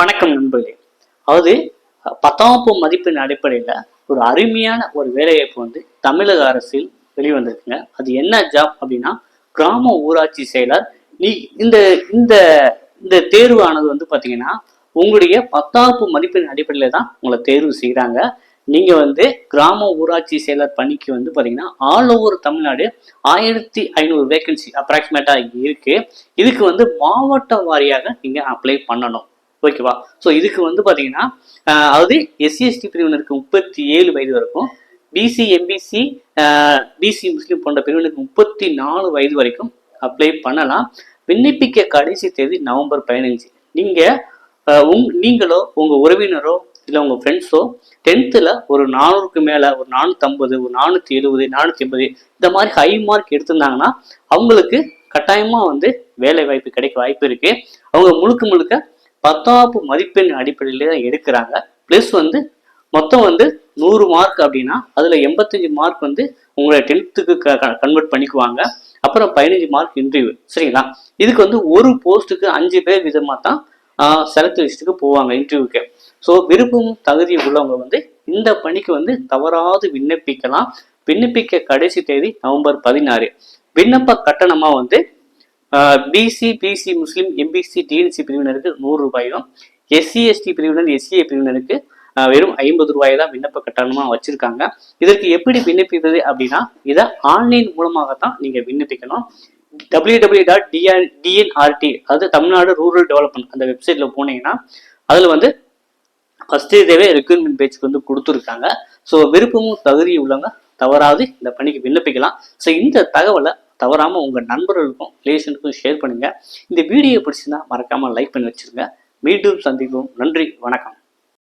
வணக்கம் நண்பர்களே. அதாவது பத்தாம் வகுப்பு மதிப்பின் அடிப்படையில் ஒரு அருமையான ஒரு வேலைவாய்ப்பு வந்து தமிழக அரசில் வெளிவந்திருக்குங்க. அது என்ன ஜாப் அப்படின்னா கிராம ஊராட்சி செயலர். நீ இந்த இந்த இந்த தேர்வானது வந்து பார்த்தீங்கன்னா உங்களுடைய பத்தாப்பு மதிப்பின் அடிப்படையில் தான் உங்களை தேர்வு செய்கிறாங்க நீங்கள் வந்து கிராம ஊராட்சி செயலர் பணிக்கு வந்து பார்த்தீங்கன்னா ஆல் ஓவர் தமிழ்நாடு ஆயிரத்தி ஐநூறு வேகன்சி அப்ராக்சிமேட்டாக இருக்குது இதுக்கு வந்து மாவட்ட வாரியாக நீங்கள் அப்ளை பண்ணணும். ஓகேவா ஸோ இதுக்கு வந்து பார்த்தீங்கன்னா அதாவது எஸ்சி எஸ்டி பிரிவினருக்கு முப்பத்தி ஏழு வயது வரைக்கும் பிசி எம்பிசி பிசி முஸ்லீம் போன்ற பிரிவினருக்கு முப்பத்தி நாலு வயது வரைக்கும் அப்ளை பண்ணலாம். விண்ணப்பிக்க கடைசி தேதி நவம்பர் பதினஞ்சு. நீங்கள் உங் நீங்களோ உங்கள் உறவினரோ இல்லை உங்கள் ஃப்ரெண்ட்ஸோ டென்த்தில் ஒரு நானூறுக்கு மேலே ஒரு நானூற்றம்பது ஒரு நானூற்றி எழுபது நானூற்றி எண்பது இந்த மாதிரி ஹை மார்க் எடுத்திருந்தாங்கன்னா அவங்களுக்கு கட்டாயமாக வந்து வேலை வாய்ப்பு கிடைக்க வாய்ப்பு இருக்குது அவங்க முழுக்க முழுக்க பத்தாப்பு மதிப்பெண் அடிப்படையில் தான் எடுக்கிறாங்க. ப்ளஸ் வந்து மொத்தம் வந்து நூறு மார்க் அப்படின்னா அதில் எண்பத்தஞ்சு மார்க் வந்து உங்களை டென்த்துக்கு க கன்வெர்ட் பண்ணிக்குவாங்க. அப்புறம் பதினஞ்சு மார்க் இன்டர்வியூ சரிங்களா? இதுக்கு வந்து ஒரு போஸ்ட்டுக்கு அஞ்சு பேர் விதமாக தான் செலக்ட் லிஸ்ட்டுக்கு போவாங்க இன்டர்வியூக்கு ஸோ விருப்பம் தகுதி உள்ளவங்க வந்து இந்த பணிக்கு வந்து தவறாது விண்ணப்பிக்கலாம். விண்ணப்பிக்க கடைசி தேதி நவம்பர் பதினாறு. விண்ணப்ப கட்டணமாக வந்து BC BC Muslim MBC DNC பிரிவினருக்கு நூறு ரூபாயும் எஸ்சி எஸ்டி பிரிவினர் எஸ்சிஏ பிரிவினருக்கு வெறும் ஐம்பது ரூபாய் தான் விண்ணப்ப கட்டணமாக வச்சுருக்காங்க. இதற்கு எப்படி விண்ணப்பிப்பது அப்படின்னா இதை ஆன்லைன் மூலமாக தான் நீங்கள் விண்ணப்பிக்கணும் W W dot TN TNRD அதாவது தமிழ்நாடு ரூரல் டெவலப்மெண்ட் அந்த வெப்சைட்டில் போனீங்கன்னா அதில் வந்து ஃபர்ஸ்ட் இதுவே ரெக்யூர்மெண்ட் பேஜ்க்கு வந்து கொடுத்துருக்காங்க. ஸோ விருப்பமும் தகுதி உள்ளவங்க தவறாது இந்த பணிக்கு விண்ணப்பிக்கலாம். ஸோ இந்த தகவலை தவறாமல் உங்கள் நண்பர்களுக்கும் ரிலேஷனுக்கும் ஷேர் பண்ணுங்கள் இந்த வீடியோ பிடிச்சிருந்தா மறக்காமல் லைக் பண்ணி வச்சுருங்க. மீண்டும் சந்திப்போம். நன்றி. வணக்கம்.